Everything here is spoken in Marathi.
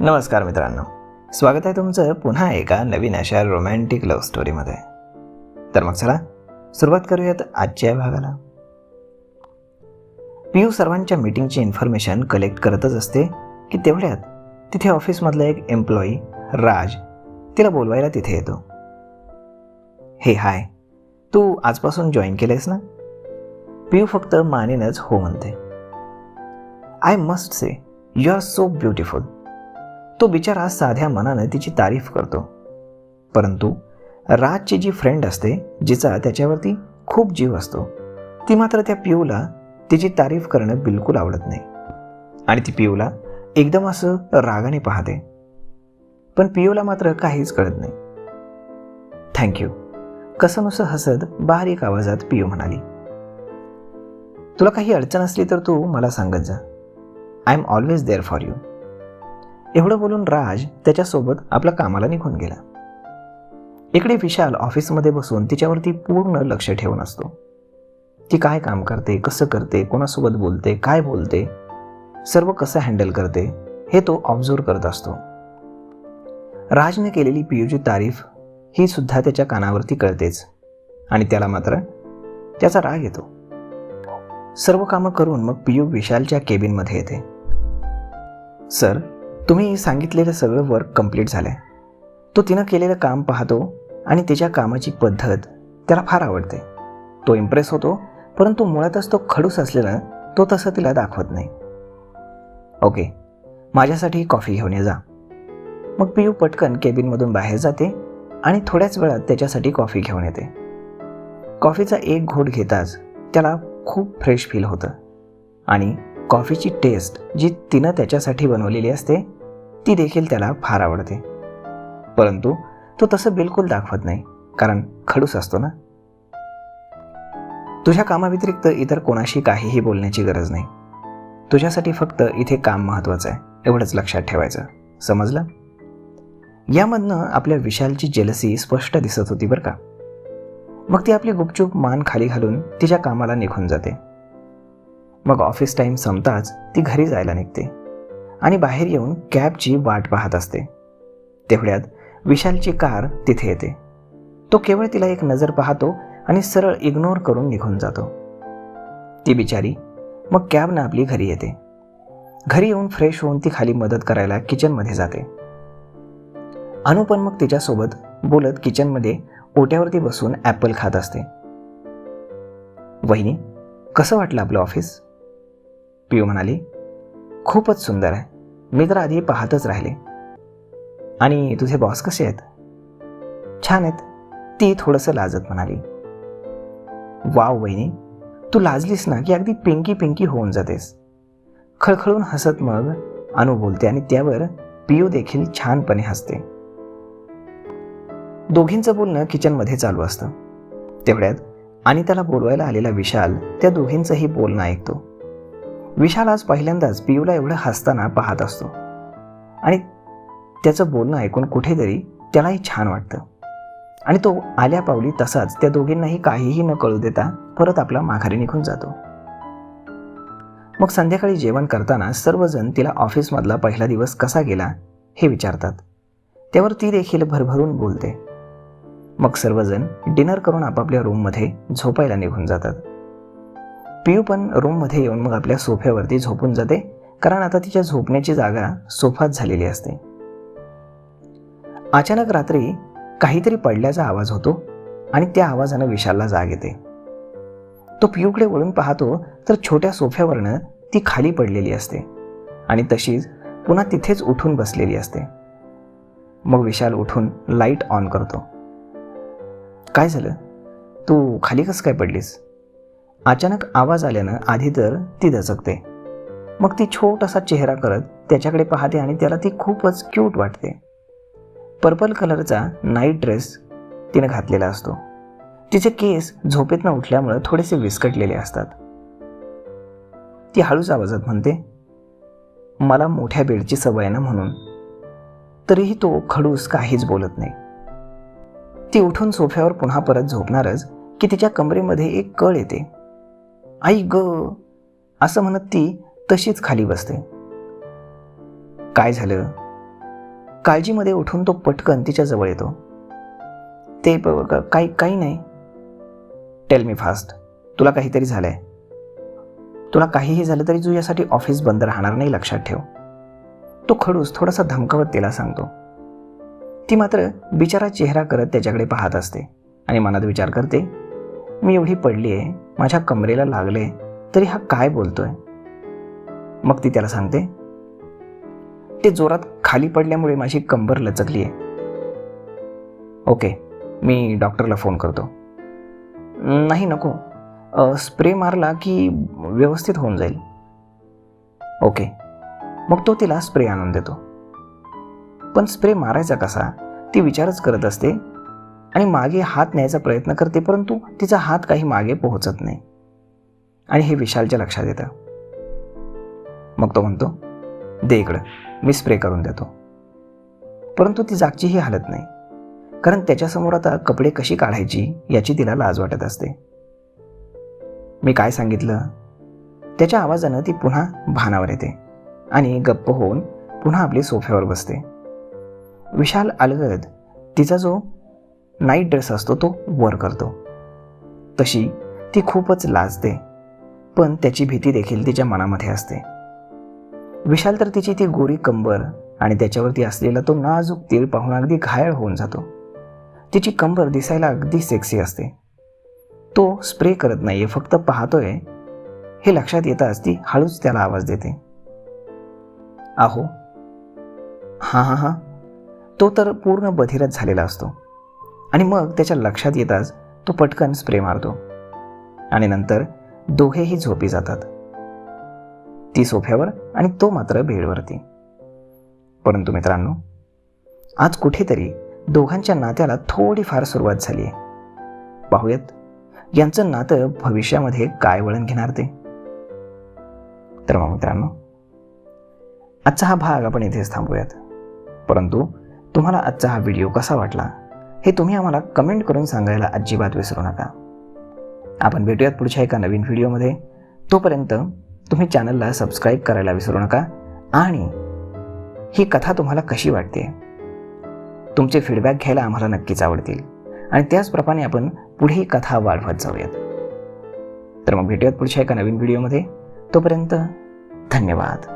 नमस्कार मित्रांनो. स्वागत आहे तुमचं पुन्हा एका नवीन अशा रोमॅन्टिक लव्ह स्टोरीमध्ये तर मग चला सुरुवात करूयात आजच्या या भागाला. पियू सर्वांच्या मीटिंगची इन्फॉर्मेशन कलेक्ट करतच असते की तेवढ्यात तिथे ऑफिसमधला एक एम्प्लॉई राज तिला बोलवायला तिथे येतो. हे हाय तू आजपासून जॉईन केलंयस ना? पियू फक्त मानेनच हो म्हणते. I must say you are so beautiful तो बिचारा साध्या मनानं तिची तारीफ करतो. परंतु राजची जी फ्रेंड असते जिचा त्याच्यावरती खूप जीव असतो ती मात्र त्या पियूला तिची तारीफ करणं बिलकुल आवडत नाही. आणि ती पियूला एकदम असं रागाने पाहते. पण पियूला मात्र काहीच कळत नाही. थँक्यू कसंनुसं हसत बारीक आवाजात पियू म्हणाली. तुला काही अडचण असली तर तू मला सांगत जा. I am always there for you एवढं बोलून राज त्याच्यासोबत आपल्या कामाला निघून गेला. इकडे विशाल ऑफिसमध्ये बसून तिच्यावरती पूर्ण लक्ष ठेवून असतो. ती काय काम करते कसं करते कोणासोबत बोलते काय बोलते सर्व कसं हँडल करते हे तो ऑब्झर्व करत असतो. राजने केलेली पियूची तारीफ ही सुद्धा त्याच्या कानावरती कळतेच आणि त्याला मात्र त्याचा राग येतो. सर्व कामं करून मग पियू विशालच्या केबिनमध्ये येते. सर तुम्ही सांगितलेलं सगळं वर्क कंप्लीट झालं आहे तो तिनं केलेलं काम पाहतो आणि तिच्या कामाची पद्धत त्याला फार आवडते. तो इम्प्रेस होतो परंतु मुळातच तो खडूस असलेला तो तसं तिला दाखवत नाही. ओके माझ्यासाठी कॉफी घेऊन ये जा. मग पियू पटकन केबिनमधून बाहेर जाते आणि थोड्याच वेळात त्याच्यासाठी कॉफी घेऊन येते. कॉफीचा एक घोट घेताच त्याला खूप फ्रेश फील होतं. आणि कॉफीची टेस्ट जी तिनं त्याच्यासाठी बनवलेली असते ती देखील त्याला फार आवडते. परंतु तो तसं बिलकुल दाखवत नाही कारण खडूस असतो ना. तुझ्या कामाव्यतिरिक्त इतर कोणाशी काहीही बोलण्याची गरज नाही. तुझ्यासाठी फक्त इथे काम महत्त्वाचं आहे एवढंच लक्षात ठेवायचं. समजलं? यामधनं आपल्या विशालची जेलसी स्पष्ट दिसत होती बरं का. मग ती आपली गुपचूप मान खाली घालून तिच्या कामाला निघून जाते. मग ऑफिस टाईम संपताच ती घरी जायला निघते. आणि बाहेर येऊन कॅबची वाट पाहत असते. तेवढ्यात विशालची कार तिथे येते. तो केवळ तिला एक नजर पाहतो आणि सरळ इग्नोर करून निघून जातो. ती बिचारी मग कॅबनं आपली घरी येते. घरी येऊन फ्रेश होऊन ती खाली मदत करायला किचनमध्ये जाते. अनु पण मग तिच्यासोबत बोलत किचनमध्ये ओट्यावरती बसून ॲपल खात असते. वहिनी कसं वाटलं आपलं ऑफिस पियू म्हणाली खूपच सुंदर आहे. मी तर आधी पाहतच राहिले. आणि तुझे बॉस कसे आहेत? छान आहेत. ती थोडंसं लाजत म्हणाली. वाव वहिनी तू लाजलीस ना की अगदी पिंकी पिंकी होऊन जातेस. खळखळून हसत मग अनु बोलते आणि त्यावर पियू देखील छानपणे हसते. दोघींचं बोलणं किचनमध्ये चालू असतं. तेवढ्यात आणि त्याला बोलवायला आलेला विशाल त्या दोघींचंही बोलणं ऐकतो. विशाल आज पहिल्यांदाच पियूला एवढं हसताना पाहत असतो. आणि त्याचं बोलणं ऐकून कुठेतरी त्यालाही छान वाटतं. आणि तो आल्या पावली तसाच त्या दोघींनाही काहीही न कळू देता परत आपला माघारी निघून जातो. मग संध्याकाळी जेवण करताना सर्वजण तिला ऑफिसमधला पहिला दिवस कसा गेला हे विचारतात. त्यावर ती देखील भरभरून बोलते. मग सर्वजण डिनर करून आपापल्या रूममध्ये झोपायला निघून जातात. पियू पण रूममध्ये येऊन मग आपल्या सोफ्यावरती झोपून जाते कारण आता तिच्या झोपण्याची जागा सोफाच झालेली असते. अचानक रात्री काहीतरी पडल्याचा आवाज होतो आणि त्या आवाजानं विशालला जाग येते. तो पियूकडे वळून पाहतो तर छोट्या सोफ्यावरनं ती खाली पडलेली असते आणि तशीच पुन्हा तिथेच उठून बसलेली असते. मग विशाल उठून लाइट ऑन करतो. काय झालं? तू खाली कसं काय पडलीस? अचानक आवाज आल्यानं आधी तर ती दचकते. मग ती छोटासा चेहरा करत त्याच्याकडे पाहते आणि त्याला ती खूपच क्यूट वाटते. पर्पल कलरचा नाईट ड्रेस तिने घातलेला असतो. तिचे केस झोपेतनं उठल्यामुळं थोडेसे विस्कटलेले असतात. ती हळूच आवाजात म्हणते मला मोठ्या बेडची सवय ना म्हणून. तरीही तो खडूस काहीच बोलत नाही. ती उठून सोफ्यावर पुन्हा परत झोपणारच की तिच्या कमरेमध्ये एक कळ येते. आई ग असं म्हणत ती तशीच खाली बसते. काय झालं? काळजीमध्ये उठून तो पटकन तिच्या जवळ येतो. ते काही काही नाही. टेल मी फास्ट तुला काहीतरी झालंय. तुला काहीही झालं तरी तुझ्यासाठी ऑफिस बंद राहणार नाही लक्षात ठेव. तो खडूस थोडासा धमकावत तिला सांगतो. ती मात्र बिचारा चेहरा करत त्याच्याकडे पाहत असते आणि मनात विचार करते मी एवढी पडली आहे माझ्या कमरेला लागले तरी हा काय बोलतोय? मग ती त्याला सांगते ते जोरात खाली पडल्यामुळे माझी कंबर लचकली आहे. ओके मी डॉक्टरला फोन करतो. नाही नको. स्प्रे मारला की व्यवस्थित होऊन जाईल. ओके. मग तो तिला स्प्रे आणून देतो. पण स्प्रे मारायचा कसा? ती विचारच करत असते आणि मागे हात न्यायचा प्रयत्न करते परंतु तिचा हात काही मागे पोहोचत नाही. आणि हे विशालच्या लक्षात येतं. मग तो म्हणतो दे इकडं मी स्प्रे करून देतो. परंतु ती जागचीही हालत नाही. कारण त्याच्यासमोर आता कपडे कशी काढायची याची तिला लाज वाटत असते. मी काय सांगितलं? त्याच्या आवाजानं ती पुन्हा भानावर येते आणि गप्प होऊन पुन्हा आपली सोफ्यावर बसते. विशाल अलगद तिचा जो नाईट ड्रेस असतो तो वर करतो. तशी ती खूपच लाजते पण त्याची भीती देखील तिच्या मनामध्ये असते. विशाल तर तिची ती गोरी कंबर आणि त्याच्यावरती असलेला तो नाजूक तीळ पाहून अगदी घायल होऊन जातो. तिची कंबर दिसायला अगदी सेक्सी असते. तो स्प्रे करत नाहीये फक्त पाहतोय. हे लक्षात येताच ती हळूच त्याला आवाज देते. आहो. हां हां हां. तो तर पूर्ण बधिरच झालेला असतो. आणि मग त्याच्या लक्षात येताच तो पटकन स्प्रे मारतो. आणि नंतर दोघेही झोपी जातात. ती सोफ्यावर आणि तो मात्र बेडवरती. परंतु मित्रांनो आज कुठेतरी दोघांच्या नात्याला थोडीफार सुरुवात झाली आहे पाहूयात यांचं नातं भविष्यामध्ये काय वळण घेणार ते? तर मग मित्रांनो आजचा हा भाग आपण इथेच थांबूयात. परंतु तुम्हाला आजचा हा व्हिडिओ कसा वाटला? हे तुम्ही आम्हाला कमेंट करून सांगायला अजिबात विसरू नका. आपण भेटूयात पुढच्या एका नवीन व्हिडिओमध्ये. तोपर्यंत तुम्ही चॅनलला सबस्क्राईब करायला विसरू नका आणि ही कथा तुम्हाला कशी वाटते? तुमचे फीडबॅक घ्यायला आम्हाला नक्कीच आवडतील. आणि त्याचप्रमाणे आपण पुढे ही कथा वाढवत जाऊयात. तर मग भेटूयात पुढच्या एका नवीन व्हिडिओमध्ये. तोपर्यंत धन्यवाद.